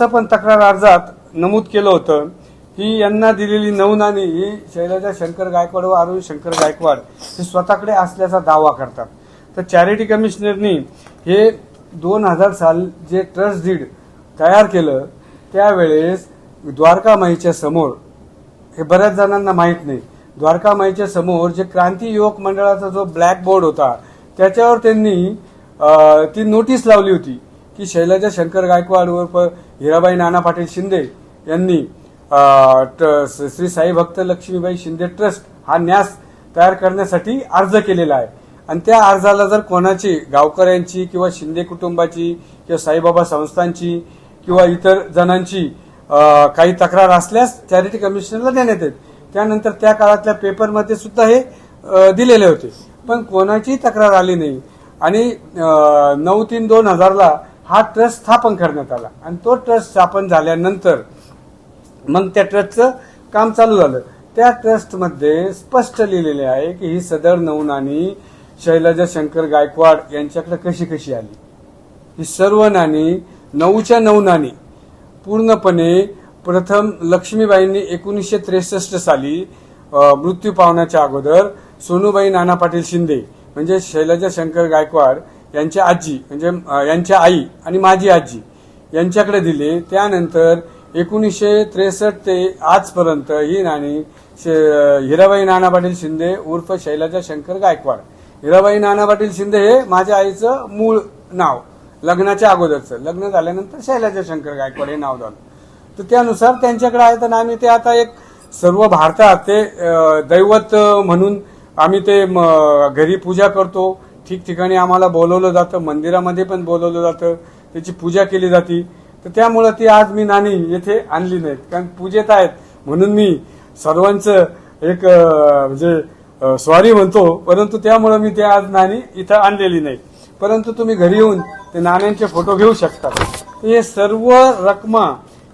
असं पण तक्रार अर्जात नमूद केलं होतं की यांना दिलेली नऊ नाणी ही शैलजा शंकर गायकवाड व अरुण शंकर गायकवाड हे स्वतःकडे असल्याचा दावा करतात. तर चॅरिटी कमिशनरनी हे दोन हजार साल जे ट्रस्ट डीड तयार केलं त्यावेळेस द्वारकामाईच्या समोर हे बऱ्याच जणांना माहीत नाही द्वारकामाईच्या समोर जे क्रांती युवक मंडळाचा जो ब्लॅक बोर्ड होता त्याच्यावर त्यांनी ती नोटीस लावली होती. की शैलजा शंकर गायकवाड व हिराबाई नाना पाटील शिंदे यांनी श्री साई भक्त लक्ष्मीबाई शिंदे ट्रस्ट हा न्यास तयार करण्यासाठी अर्ज केलेला आहे. आणि त्या अर्जाला जर कोणाची गावकऱ्यांची किंवा शिंदे कुटुंबाची किंवा साईबाबा संस्थांची किंवा इतर जणांची काही तक्रार असल्यास चॅरिटी कमिशनरला देण्यात येत त्यानंतर त्या काळातल्या पेपरमध्ये सुद्धा हे दिलेले होते. पण कोणाची तक्रार आली नाही. आणि नऊ तीन दोन हजारला हा ट्रस्ट स्थापन करण्यात आला. आणि तो ट्रस्ट स्थापन झाल्यानंतर मग त्या ट्रस्टचं काम चालू झालं. त्या ट्रस्टमध्ये स्पष्ट लिहिलेले आहे की ही सदर नऊ शैलजा शंकर गायकवाड यांच्याकडे कशी कशी आली? ही सर्व नाणी नऊच्या नऊ नाणी पूर्णपणे प्रथम लक्ष्मीबाईंनी एकोणीसशे त्रेसष्ट साली मृत्यू पावण्याच्या अगोदर सोनूबाई नाना पाटील शिंदे म्हणजे शैलजा शंकर गायकवाड यांच्या आजी म्हणजे यांच्या आई आणि माझी आजी यांच्याकडे दिले. त्यानंतर एकोणीसशे त्रेसष्ट ते आजपर्यंत ही नाणी हिराबाई नाना पाटील शिंदे उर्फ शैलाजा शंकर गायकवाड. हिराबाई नाना पाटील शिंदे हे माझ्या आईचं मूळ नाव लग्नाच्या अगोदरचं. लग्न झाल्यानंतर शैलाजा शंकर गायकवाड हे नाव झालं. तर त्यानुसार त्यांच्याकडे आहे तर आम्ही ते आता एक सर्व भारतात ते दैवत म्हणून आम्ही ते घरी पूजा करतो. ठिकठिकाणी आम्हाला बोलवलं जातं मंदिरामध्ये पण बोलवलं जातं त्याची पूजा केली जाते. तर त्यामुळं ती आज मी नाणी येथे आणली नाहीत. कारण पूजेत आहेत. म्हणून मी सर्वांचं एक म्हणजे स्वारी म्हणतो. परंतु त्यामुळं मी ते आज नाणी इथं आणलेली नाही परंतु तुम्ही घरी येऊन ते नाण्यांचे फोटो घेऊ शकता. हे सर्व रकमा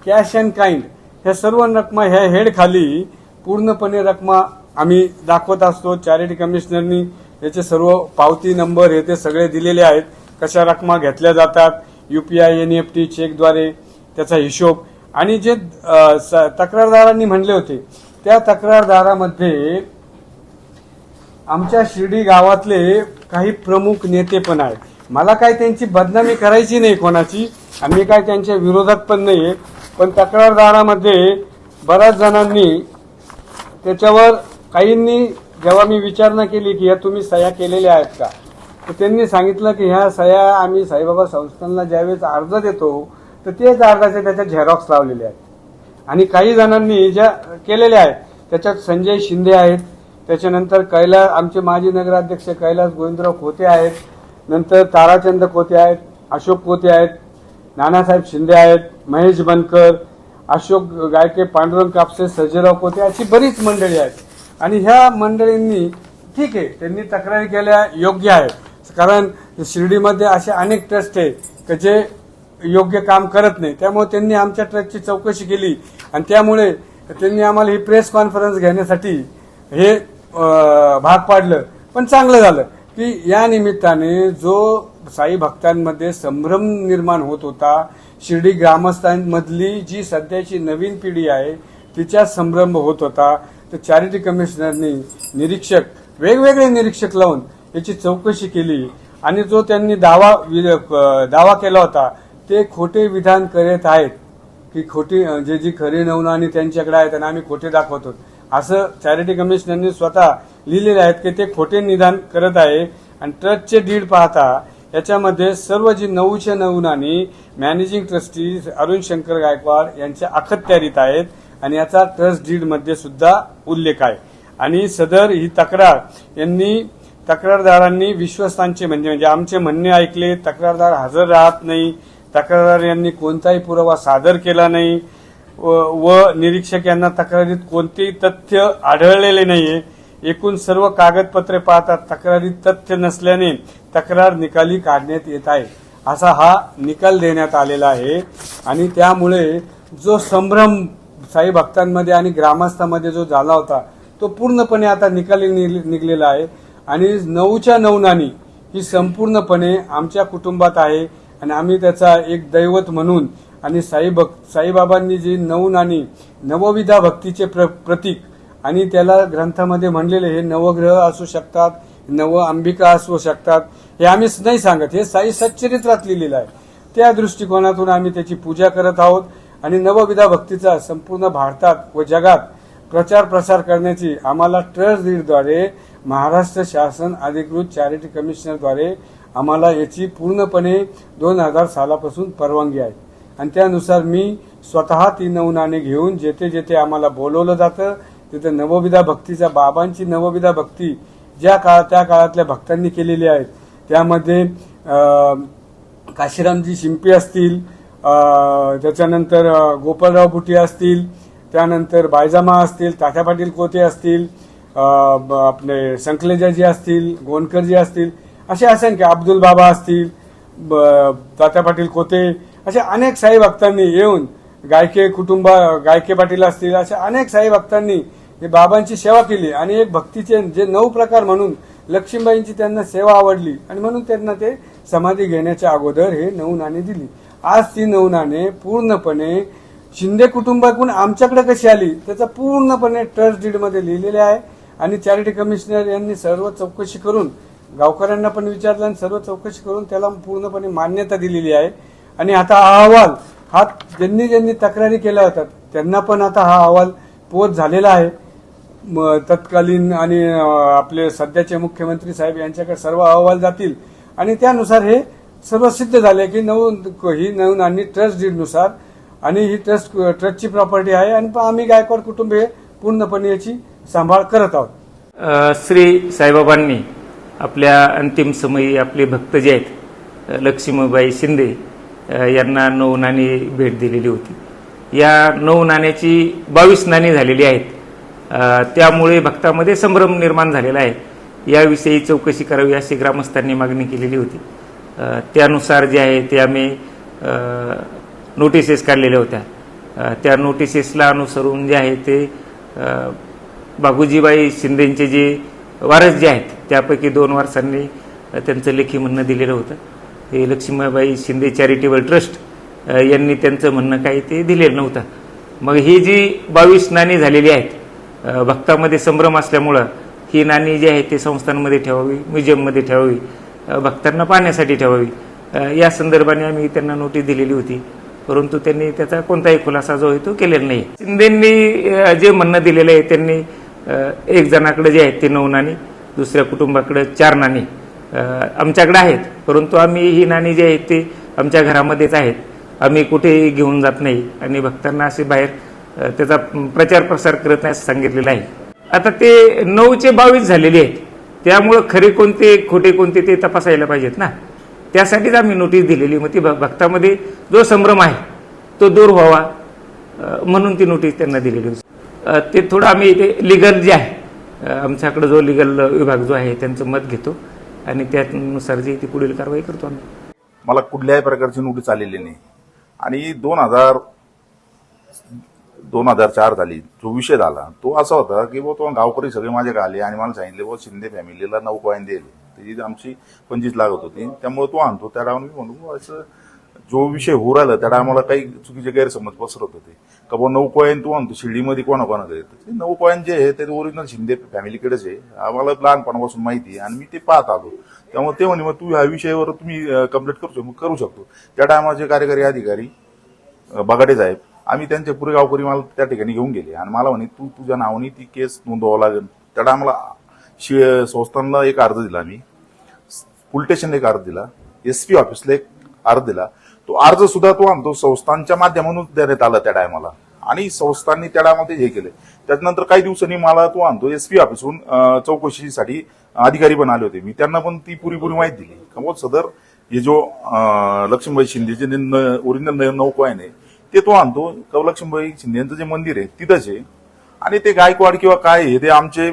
कॅश अँड काइंड ह्या सर्व रकमा ह्या हेडखाली पूर्णपणे रकमा आम्ही दाखवत असतो. चॅरिटी कमिशनरनी याचे सर्व पावती नंबर हे ते सगळे दिलेले आहेत. कशा रकमा घेतल्या जातात युपीआय टी चेकद्वारे त्याचा हिशोब. आणि जे स- तक्रारदारांनी म्हणले होते त्या तक्रारदारामध्ये आमच्या शिर्डी गावातले काही प्रमुख नेते पण आहेत. मला काय त्यांची बदनामी करायची नाही कोणाची आम्ही काय त्यांच्या विरोधात पण नाहीये. पण तक्रारदारामध्ये बऱ्याच जणांनी त्याच्यावर काहींनी जेव्हा मी विचारणा केली की ह्या तुम्ही सह्या केलेल्या आहेत का तर त्यांनी सांगितलं की ह्या सह्या आम्ही साईबाबा संस्थांना ज्यावेळेस अर्ज देतो तर तेच अर्जाचे त्याच्या झेरॉक्स लावलेले आहेत. आणि काही जणांनी ज्या केलेल्या आहेत त्याच्यात संजय शिंदे आहेत त्याच्यानंतर कैलास आमचे माजी नगराध्यक्ष कैलास गोविंदराव खोते आहेत नंतर ताराचंद खोते आहेत अशोक खोते आहेत नानासाहेब शिंदे आहेत महेश बनकर अशोक गायके पांडुरंग कापसे सर्जेराव कोते अशी बरीच मंडळी आहेत. आणि ह्या मंडळींनी ठीक आहे त्यांनी तक्रारी केल्या योग्य आहे कारण शिर्डीमध्ये असे अनेक ट्रस्ट आहे की जे योग्य काम करत नाही. त्यामुळे त्यांनी आमच्या ट्रस्टची चौकशी केली. आणि त्यामुळे त्यांनी आम्हाला ही प्रेस कॉन्फरन्स घेण्यासाठी हे भाग पाडलं. पण चांगलं झालं की या निमित्ताने जो साई भक्तांमध्ये संभ्रम निर्माण होत होता शिर्डी ग्रामस्थांमधली जी सध्याची नवीन पिढी आहे तिच्या संभ्रम होत होता. तर चॅरिटी कमिशनरनी निरीक्षक वेगवेगळे निरीक्षक लावून याची चौकशी केली. आणि जो त्यांनी दावा वि- दावा केला होता ते खोटे विधान करत आहेत. की खोटी जे जी खरी नवनाणी त्यांच्याकडे आहेत आणि आम्ही खोटे दाखवतो. असं चॅरिटी कमिशनरनी स्वतः लिहिलेले आहेत की ते खोटे निदान करत आहे. आणि ट्रस्टचे डीड पाहता याच्यामध्ये सर्व जी नऊच्या नऊ मॅनेजिंग ट्रस्टी अरुण शंकर गायकवाड यांच्या अखत्यारीत आहेत. आणि याचा ट्रस्ट डीडमध्ये सुद्धा उल्लेख आहे. आणि सदर ही तक्रार यांनी तक्रारदारांनी विश्वस्तांचे म्हणजे म्हणजे आमचे म्हणणे ऐकले तक्रारदार हजर राहत नाही तक्रारदार यांनी कोणताही पुरावा सादर केला नाही व व निरीक्षक यांना तक्रारीत कोणतेही तथ्य आढळलेले नाहीये. एकूण सर्व कागदपत्रे पाहतात तक्रारीत तथ्य नसल्याने तक्रार निकाली काढण्यात येत आहे. असा हा निकाल देण्यात आलेला आहे. आणि त्यामुळे जो संभ्रम साई भक्तांमध्ये आणि ग्रामस्थांमध्ये जो झाला होता तो पूर्णपणे आता निकाली निघलेला आहे. आणि नऊच्या नऊ नाणी ही संपूर्णपणे आमच्या कुटुंबात आहे आणि आम्ही त्याचा एक दैवत म्हणून आणि साई भक् साईबाबांनी जी नऊ नाणी नवविधा भक्तीचे प्र प्रतीक आणि त्याला ग्रंथामध्ये म्हणलेले हे नवग्रह असू शकतात नव अंबिका असू शकतात हे आम्ही नाही सांगत. हे साई सच्चरित्रात लिहिलेलं आहे. त्या दृष्टिकोनातून आम्ही त्याची पूजा करत आहोत. आणि नवविधा भक्तीचा संपूर्ण भारतात व जगात प्रचार प्रसार करण्याची आम्हाला ट्रस्ट दीडद्वारे महाराष्ट्र शासन अधिकृत चॅरिटी कमिशनरद्वारे आम्हाला याची पूर्णपणे दोन हजार सालापासून परवानगी आहे. आणि त्यानुसार मी स्वतः ती नवनाणे घेऊन जेथे जेथे आम्हाला बोलवलं जातं तिथे नवविधा भक्तीचा बाबांची नवविधा भक्ती ज्या काळ त्या काळातल्या भक्तांनी केलेली आहेत त्यामध्ये काशीरामजी शिंपी असतील त्याच्यानंतर गोपालराव बुटे असतील त्यानंतर बायजामा असतील तात्या पाटील कोते असतील ब- आपले संकलेजाजी असतील गोंडकरजी असतील असे असंख्य अब्दुल बाबा असतील ब- तात्या पाटील कोते असे अनेक साई भक्तांनी येऊन गायके कुटुंब गायके पाटील असतील अशा अनेक साई भक्तांनी हे बाबांची सेवा केली आणि एक भक्तीचे जे नऊ प्रकार म्हणून लक्ष्मीबाईंची त्यांना सेवा आवडली आणि म्हणून त्यांना ते समाधी घेण्याच्या अगोदर हे नऊ नाणी दिली. आज ती नवनाने पूर्णपणे शिंदे कुटुंबाकडून आमच्याकडे कशी आली त्याचा पूर्णपणे ट्रस्ट डीडमध्ये लिहिलेले आहे. आणि चॅरिटी कमिशनर यांनी सर्व चौकशी करून गावकऱ्यांना पण विचारलं आणि सर्व चौकशी करून त्याला पूर्णपणे मान्यता दिलेली आहे. आणि आता हा अहवाल हा ज्यांनी ज्यांनी तक्रारी केल्या होत्या त्यांना पण आता हा अहवाल पोच झालेला आहे. तत्कालीन आणि आपले सध्याचे मुख्यमंत्री साहेब यांच्याकडे सर्व अहवाल जातील. आणि त्यानुसार हे सर्व सिद्ध झाले की नऊ ही नऊ नाणी ट्रस्ट डीडनुसार आणि ही ट्रस्ट ट्रस्टची प्रॉपर्टी आहे आणि आम्ही गायकवाड कुटुंब हे पूर्णपणे याची सांभाळ करत आहोत. श्री साईबाबांनी आपल्या अंतिम समयी आपले भक्त जे आहेत लक्ष्मीबाई शिंदे यांना नऊ नाणी भेट दिलेली होती. या नऊ नाण्याची बावीस नाणी झालेली आहेत. त्यामुळे भक्तामध्ये संभ्रम निर्माण झालेला आहे. याविषयी चौकशी करावी अशी ग्रामस्थांनी मागणी केलेली होती. त्यानुसार जे आहे ते आम्ही नोटिसेस काढलेल्या होत्या. त्या नोटिसेसला अनुसरून जे आहे ते बाबूजीबाई शिंदेचे जे वारस जे आहेत त्यापैकी दोन वारसांनी त्यांचं लेखी म्हणणं दिलेलं होतं. हे लक्ष्मीबाई शिंदे चॅरिटेबल ट्रस्ट यांनी त्यांचं म्हणणं काही ते दिलेलं नव्हतं. मग ही जी बावीस नाणी झालेली आहेत भक्तामध्ये संभ्रम असल्यामुळं ही नाणी जी आहे ते संस्थांमध्ये ठेवावी म्युझियममध्ये ठेवावी. भक्तांना पाहण्यासाठी ठेवावी. या संदर्भाने आम्ही त्यांना नोटीस दिलेली होती. परंतु त्यांनी त्याचा कोणताही खुलासा जो आहे तो केलेला नाही. शिंदेंनी जे म्हणणं दिलेलं आहे त्यांनी एक जणाकडे जे आहेत ते नऊ नाणी दुसऱ्या कुटुंबाकडे चार नाणी आमच्याकडे आहेत. परंतु आम्ही ही नाणी जी आहेत ते आमच्या घरामध्येच आहेत. आम्ही कुठेही घेऊन जात नाही आणि भक्तांना असे बाहेर त्याचा प्रचार प्रसार करत नाही असं सांगितलेलं आहे. आता ते नऊचे बावीस झालेले आहेत. त्यामुळं खरे कोणते खोटे कोणते ते तपासायला पाहिजेत ना. त्यासाठीच आम्ही नोटीस दिलेली मग ती भ- भक्तामध्ये जो संभ्रम आहे तो दूर व्हावा म्हणून ती नोटीस त्यांना दिलेली होती. ते थोडं आम्ही ते लिगल जे आहे आमच्याकडं आमच्याकडे जो लिगल विभाग जो आहे त्यांचं मत घेतो आणि त्यानुसार जी ती पुढील कारवाई करतो आम्ही. मला कुठल्याही प्रकारची नोटीस आलेली नाही. आणि दोन हजार दोन हजार चार झाली जो विषय झाला तो असा होता की बुवा तो गावकरी सगळे माझ्याकडे आले आणि मला सांगितले बुवा शिंदे फॅमिलीला नऊ कॉईन दिले त्याची आमची पंचवीस लागत होती त्यामुळे तो आणतो. त्या टायमाला मी म्हणू असं जो विषय होऊ राहिला त्या टायमाला काही चुकीचे गैरसमज पसरत होते. का बा नऊ कॉईन तू आणतो शिर्डीमध्ये कोणाकोणाकडे येतं ते नऊ कॉईन जे आहे ते ओरिजिनल शिंदे फॅमिलीकडेच आहे. आम्हाला लहानपणापासून माहिती आहे आणि मी ते पाहत आलो. त्यामुळे ते म्हणे मग तू ह्या विषयावर तुम्ही कंप्लीट करू शकतो करू शकतो. त्या टायमाचे कार्यकारी अधिकारी बगाडे साहेब आम्ही त्यांचे पुरे गावकरी मला त्या ठिकाणी घेऊन गेले. आणि मला म्हणे तू तुझ्या नावाने ती केस नोंदवावं लागेल. त्या टायमाला शि संस्थानला एक अर्ज दिला मी पोलीस स्टेशनला एक अर्ज दिला. एस पी ऑफिसला एक अर्ज दिला. तो अर्ज सुद्धा तो आणतो संस्थांच्या माध्यमातून देण्यात आला त्या टायमाला. आणि संस्थांनी त्या टायमामध्ये हे केले. त्याच्यानंतर काही दिवसांनी मला तो आणतो एस पी ऑफिसहून चौकशीसाठी अधिकारी पण आले होते. मी त्यांना पण ती पुरीपुरी माहिती दिली. का सदर हे जो लक्ष्मीबाई शिंदेचे ओरिजिनल नौको आहे ना, ते तो आणतो. कवलक्ष्मीबाई शिंदेचं जे मंदिर आहे तिथंच आहे. आणि ते गायकवाड किंवा काय आहे ते आमचे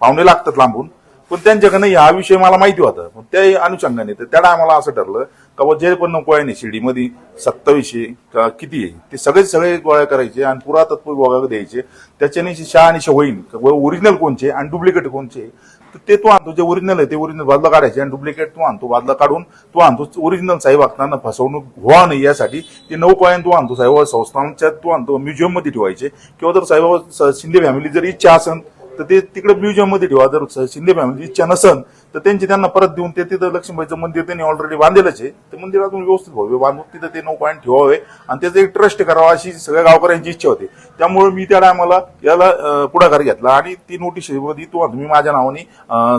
पाहुणे लागतात लांबून. पण त्यांच्याकडनं हा विषय मला माहिती होता. पण त्या अनुषंगाने तर त्या टायमाला असं ठरलं का बुवा जे पण नको आहे शिर्डीमध्ये सत्तावीसशे का किती आहे ते सगळे सगळे गोळ्या करायचे आणि पुरातत्व विभागाकडे द्यायचे. त्याच्याने शहा आणि होईन ओरिजिनल कोणचे आणि डुप्लिकेट कोणचे तर ते तो आणतो जे ओरिजिनल आहे ते ओरिजिनल बाजूला काढायचे आणि डुप्लिकेट तो आणतो बाजूला काढून तू आणतो ओरिजिनल साहेब असताना फसवणूक व्हावा नाही यासाठी ते नऊ कॉइन तो आणतो साहेब संस्थांच्या तो आणतो म्युझियममध्ये ठेवायचे. किंवा जर साहेब शिंदे फॅमिली जर इच्छा असेल तर ते तिकडे म्युझियममध्ये ठेवा जर शिंदे फॅमिली इच्छा नसन तर त्यांची त्यांना परत देऊन ते तिथं लक्ष्मीबाईचं मंदिर त्यांनी ऑलरेडी बांधलेलंच आहे. ते मंदिर अजून व्यवस्थित व्हावे बांधून तिथं ते नऊ पॉईंट ठेवावे आणि त्याचं एक ट्रस्ट करावा अशी सगळ्या गावकऱ्यांची इच्छा होती. त्यामुळे मी त्या टायमाला याला पुढाकार घेतला आणि ती नोटीसमध्ये तो मी माझ्या नावाने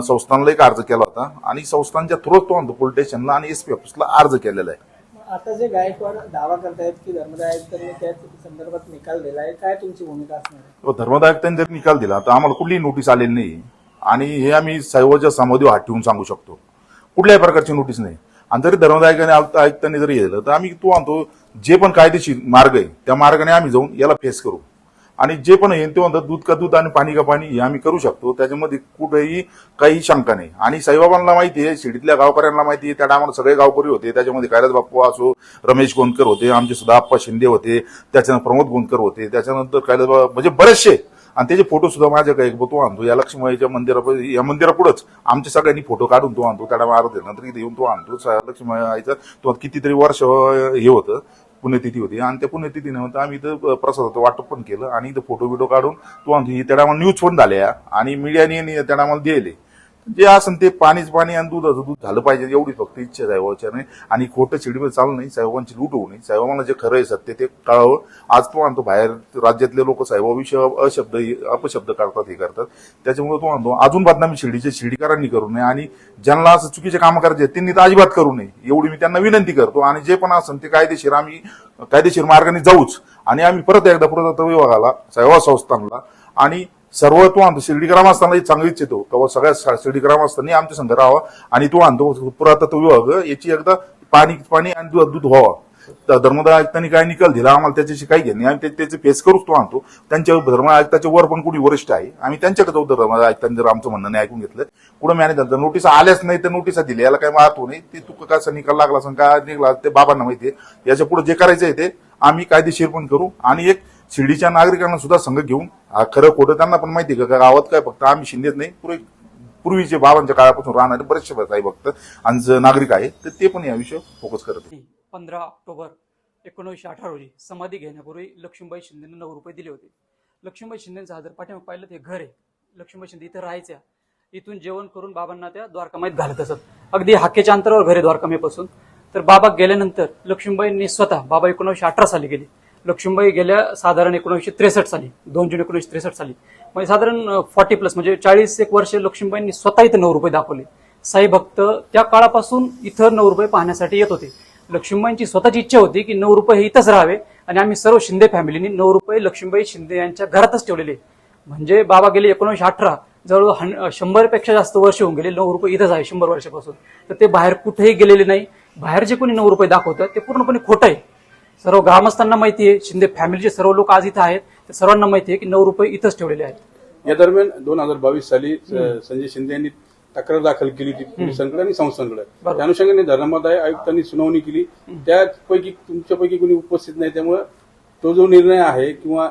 संस्थानला एक अर्ज केला होता आणि संस्थांच्या थ्रूच तो म्हणतो पोलीस स्टेशनला आणि एसपी ऑफिसला अर्ज केलेला आहे. आता जे गायकवाड दावा करतायत की धर्मदाय आयुक्तांनी त्या संदर्भात निकाल दिला आहे काय तुमची भूमिका असणार आहे? हो, व जर निकाल दिला तर आम्हाला कुठलीही नोटीस आलेली नाही. आणि हे आम्ही सर्वच्या समोर हात ठेवून सांगू शकतो. कुठल्याही प्रकारची नोटीस नाही. आणि जरी धर्मदायकाने आयुक्तांनी जरी गेलं तर आम्ही तो आणतो जे पण कायदेशीर मार्ग आहे त्या मार्गाने आम्ही जाऊन याला फेस करू. आणि जे पण आहे ते म्हणतात दूध का दूध आणि पाणी का पाणी हे आम्ही करू शकतो. त्याच्यामध्ये कुठेही काही शंका नाही. आणि साईबाबांना माहिती आहे शिडीतल्या गावकऱ्यांना माहिती आहे त्या टायमाला सगळे गावकरी होते. त्याच्यामध्ये कैलास बाप्पा असो रमेश गोंदकर होते आमचे सुद्धा आप्पा शिंदे होते त्याच्यानंतर प्रमोद गोंदकर होते त्याच्यानंतर कैलास बाबा म्हणजे बरेचसे. आणि त्याचे फोटो सुद्धा माझ्याकडे एक तो आणतो. या लक्ष्मीच्या मंदिरा या मंदिरापुढंच आमच्या सगळ्यांनी फोटो काढून तो आणतो. त्याला मारत नंतर येऊन तो आणतो. लक्ष्मी आईचा तो कितीतरी वर्ष हे होतं. पुण्यतिथी होती. आणि त्या पुण्यतिथीनंतर आम्ही इथं प्रसादाचं वाटप पण केलं आणि इथं फोटो बिटो काढून तो आमची ही त्या टायमाला न्यूज पण झाल्या आणि मीडियाने त्या टायमाला दिले. जे असं ते पाणीच पाणी आणि दुधाचं दूध झालं पाहिजे एवढी फक्त इच्छा साहेबाच्याने आणि खोटं शिडीमध्ये चालू नाही साहेबांची लूट होऊ नये. साहेबांना जे खरं आहे सत्य ते कळावं. आज तो आणतो बाहेर राज्यातले लोक साहेबाविषयी अशब्द अपशब्द करतात हे करतात. त्याच्यामुळे तो आणतो अजून बदनामी शिडीचे शिडीकरांनी करू नये आणि ज्यांना असं चुकीचे कामं करायचे त्यांनी तर अजिबात करू नये. एवढी मी त्यांना विनंती करतो. आणि जे पण असेल ते कायदेशीर आम्ही कायदेशीर मार्गाने जाऊच. आणि आम्ही परत एकदा पुरातत्व विभागाला सेवा संस्थांना आणि सर्व तो आणतो शिर्डी ग्रामस्थांना चांगली इच्छितो तेव्हा सगळ्या स- शिर्डी ग्रामस्थांनी आमच्या संघ राहावा आणि तो आणतो पुरातत्व विभाग याची एकदा पाणी पाणी आणि दूध दूध व्हावा. तर धर्मदाय आयुक्तांनी काय निकाल दिला? आम्हाला त्याच्याशी काही घेणे आम्ही त्याचे फेस करूच तो आणतो त्यांच्या धर्म आयुक्ताच्या वर पण कुणी वरिष्ठ आहे. आम्ही त्यांच्याकडे जाऊ धर्मदाय आयुक्तांनी जर आमचं म्हणणं नाही ऐकून घेतलं. कुठं मॅनेज झालं? नोटीस आल्याच नाही तर नोटिसा दिली. याला काही महत्त्व नाही. ते तू कसा निकाल लागला असं काय निघाला ते बाबांना माहिती आहे. याच्यापुढे जे करायचं आहे ते आम्ही कायदेशीर पण करू. आणि एक शिर्डीच्या नागरिकांना सुद्धा संघ घेऊन खरं खोटं त्यांना पण माहिती आहे का? गावात काय फक्त आम्ही शिंदेच नाही पुरे पूर्वीचे बाबांच्या काळापासून राहणारे बरेचसे काही भक्त आणि जे नागरिक आहेत तर ते पण या विषयावर फोकस करत पंधरा ऑक्टोबर एकोणीसशे अठरा रोजी समाधी घेण्यापूर्वी लक्ष्मीबाई शिंदेने नऊ रुपये दिले होते. लक्ष्मीबाई शिंदेचा जर पाठीमा पाहिलं ते घर आहे. लक्ष्मीबाई शिंदे इथं राहायच्या. इथून जेवण करून बाबांना त्या द्वारकामाईत घालत असत. अगदी हाकेच्या अंतरावर घर आहे तर बाबा गेल्यानंतर लक्ष्मीबाईंनी स्वतः बाबा एकोणीसशे अठरा साली गेली. लक्ष्मीबाई गेल्या साधारण एकोणीसशे त्रेसष्ट साली दोन जून एकोणीसशे त्रेसष्ट साली. म्हणजे साधारण फॉर्टी प्लस म्हणजे चाळीस एक वर्ष लक्ष्मीबाईंनी स्वतः इथं नऊ रुपये दाखवले. साई भक्त त्या काळापासून इथं नऊ रुपये पाहण्यासाठी येत होते. लक्ष्मीबाईंची स्वतःची इच्छा होती की नऊ रुपये हे इथंच राहावे आणि आम्ही सर्व शिंदे फॅमिलीनी नऊ रुपये लक्ष्मीबाई शिंदे यांच्या घरातच ठेवलेले. म्हणजे बाबा गेले एकोणीसशे अठरा जवळ शंभरपेक्षा जास्त वर्ष होऊन गेले नऊ रुपये इथंच आहे शंभर वर्षापासून. तर ते बाहेर कुठेही गेलेले नाही. बाहेर जे कोणी नऊ रुपये दाखवतं ते पूर्णपणे खोटं आहे. सर्व ग्रामस्थांना माहिती आहे. शिंदे फॅमिलीचे सर्व लोक आज इथं आहेत. ते सर्वांना माहिती आहे की नऊ रुपये इथंच ठेवलेले आहेत. या दरम्यान दोन हजार बावीस साली संजय शिंदे यांनी तक्रार दाखल केली होती पोलिसांकडे आणि संस्थांकडे. त्या अनुषंगाने धर्मादाय आयुक्तांनी सुनावणी केली. त्यापैकी तुमच्यापैकी कोणी उपस्थित नाही त्यामुळे तो जो निर्णय आहे किंवा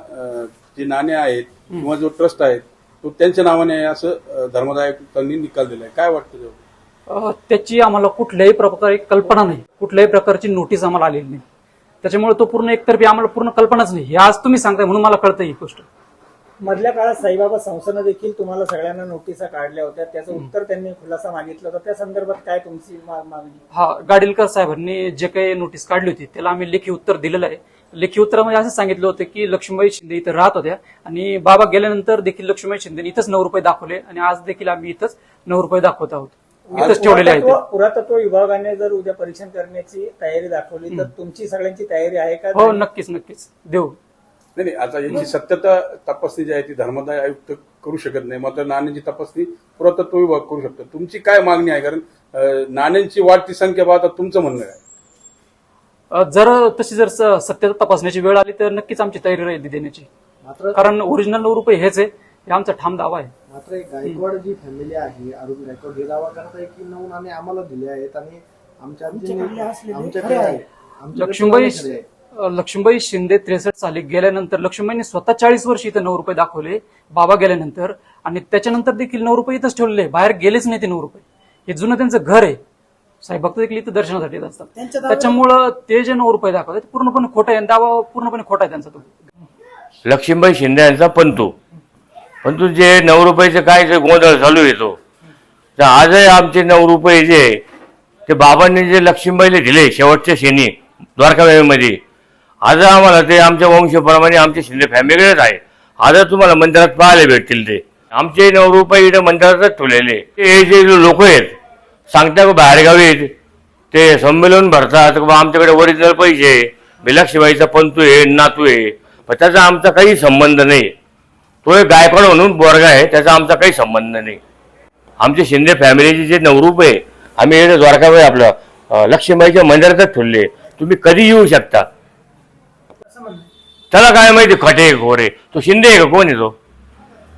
जे नाणे आहेत किंवा जो ट्रस्ट आहे तो त्यांच्या नावाने आहे असं धर्मादाय आयुक्तांनी निकाल दिलाय. काय वाटतं त्याची आम्हाला कुठल्याही प्रकारे कल्पना नाही. कुठल्याही प्रकारची नोटीस आम्हाला आलेली नाही. त्याच्यामुळे तो पूर्ण एकतर्फी आम्हाला पूर्ण कल्पनाच नाही. हे आज तुम्ही सांगताय म्हणून मला कळतं ही गोष्ट. मधल्या काळात साईबाबा संस्थानं देखील तुम्हाला सगळ्यांना नोटिसा काढल्या होत्या. त्याचं उत्तर त्यांनी खुलासा मागितला होता. त्या संदर्भात काय तुमची मागणी? हा गाडीलकर साहेबांनी जे काही नोटीस काढली होती त्याला आम्ही लेखी उत्तर दिलेलं आहे. लेखी उत्तरामध्ये असं सांगितलं होतं की लक्ष्मीबाई शिंदे इथं राहत होत्या आणि बाबा गेल्यानंतर देखील लक्ष्मीबाई शिंदे इथंच नऊ रुपये दाखवले आणि आज देखील आम्ही इथंच नऊ रुपये दाखवत आहोत. इथंच ठेवलेले आहेत ते. पुरातत्व विभागाने जर उद्या परीक्षण करण्याची तयारी दाखवली तर तुमची सगळ्यांची तयारी आहे का? हो नक्कीच नक्कीच. देऊ. नाही नाही आता याची सत्यता तपासणी जी आहे ती धर्मादाय आयुक्त करू शकत नाही. मात्र नाण्यांची तपासणी पुरातत्व विभाग करू शकतो. तुमची काय मागणी आहे? कारण अं, नाण्यांची वाढती संख्या पाहता तुमचं म्हणणं आहे. अ, जर तशी जर स- सत्यता तपासण्याची वेळ आली तर नक्कीच आमची तयारी राहील ती देण्याची. मात्र कारण ओरिजिनल नऊ रुपये हेच आहे. हे आमचा ठाम दावा आहे. मात्र एक गायकवाड जी फॅमिली आहे अरुण गायकवाड हे दावा करत आहे की नऊ नाणे आम्हाला दिले आहेत आणि आमच्या आमच्याकडे आहे आमच्याकडे लक्ष्मीबाई लक्ष्मीबाई शिंदे त्रेसष्ट साली गेल्यानंतर लक्ष्मीबाईंनी स्वतः चाळीस वर्ष इथं नऊ रुपये दाखवले बाबा गेल्यानंतर आणि त्याच्यानंतर देखील नऊ रुपये इथंच ठेवलेले बाहेर गेलेच नाही ते नऊ रुपये. हे जुनं त्यांचं घर आहे. साहेब भक्त देखील इथं दर्शनासाठी येत असतात. त्याच्यामुळं ते जे नऊ रुपये दाखवतात ते पूर्णपणे खोटं आहे. दावा पूर्णपणे खोटा आहे त्यांचा तो. लक्ष्मीबाई शिंदे यांचा पंतू पण तू जे नऊ रुपयाचे काय ते गोंधळ चालू येतो तर आजही आमचे नऊ रुपये जे आहे, ते बाबांनी जे लक्ष्मीबाईला दिले शेवटच्या शेनी द्वारकाबाईमध्ये आज आम्हाला ते आमच्या वंशप्रमाणे आमचे शिंदे फॅमिलीकडेच आहे. आज तुम्हाला मंदिरात पाहायला भेटतील ते. आमचे नऊ रुपये इथं मंदिरातच ठेवलेले हे जे लोक आहेत सांगता का बाहेरगावी आहेत, ते संमेलन भरतात बाबा आमच्याकडे ओरिजिनल पैसे आहे मी पंतू आहे नातू आहे पण त्याचा आमचा काही संबंध नाही. तो एक गायकवाड म्हणून वर्ग आहे त्याचा आमचा काही संबंध नाही. आमचे शिंदे फॅमिलीचे जे नवरूप आहे आम्ही हे द्वारकाबाई आपलं लक्ष्मीबाईच्या मंदिरातच ठेवले तुम्ही कधी येऊ शकता? त्याला काय माहिती खटे आहे गोरे. तो शिंदे आहे का? कोण आहे तो?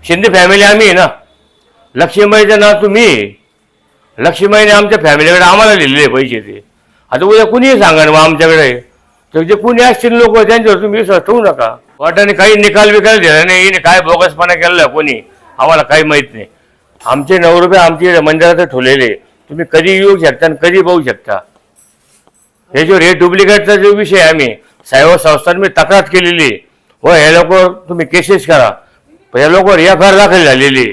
शिंदे फॅमिली आम्ही आहे ना. लक्ष्मीबाईचं नाव तुम्ही लक्ष्मीबाईने आमच्या फॅमिलीकडे आम्हाला लिहिलेले पैसे ते. आता उद्या कुणीही सांगा ना मग आमच्याकडे. तर जे कुणी असतील लोक त्यांच्यावर तुम्ही विश्वास ठेवू नका. वाटाने काही निकाल बिकाल दिला नाही. हिने काय बोगसपणा केला कोणी? आम्हाला काही माहीत नाही. आमचे नऊ रुपये आमचे मंदिरात ठेवलेले. तुम्ही कधी येऊ शकता आणि कधी पाहू शकता. याच्यावर हे डुप्लिकेटचा जो विषय आहे आम्ही साहेब संस्थांनी तक्रार केलेली. व हे लोक तुम्ही केसेस करा. या लोकांवर एफ आय आर दाखल झालेली.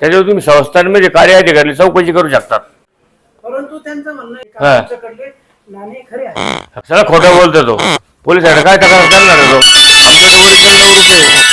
त्याच्यावर तुम्ही संस्थांमध्ये कार्य अधिकारी चौकशी करू शकतात परंतु त्यांचं म्हणणं हा. सगळं खोटं बोलतो तो. पोलीस काय तक्रार करणार आहे तो आमच्याकडे original नऊ आहे.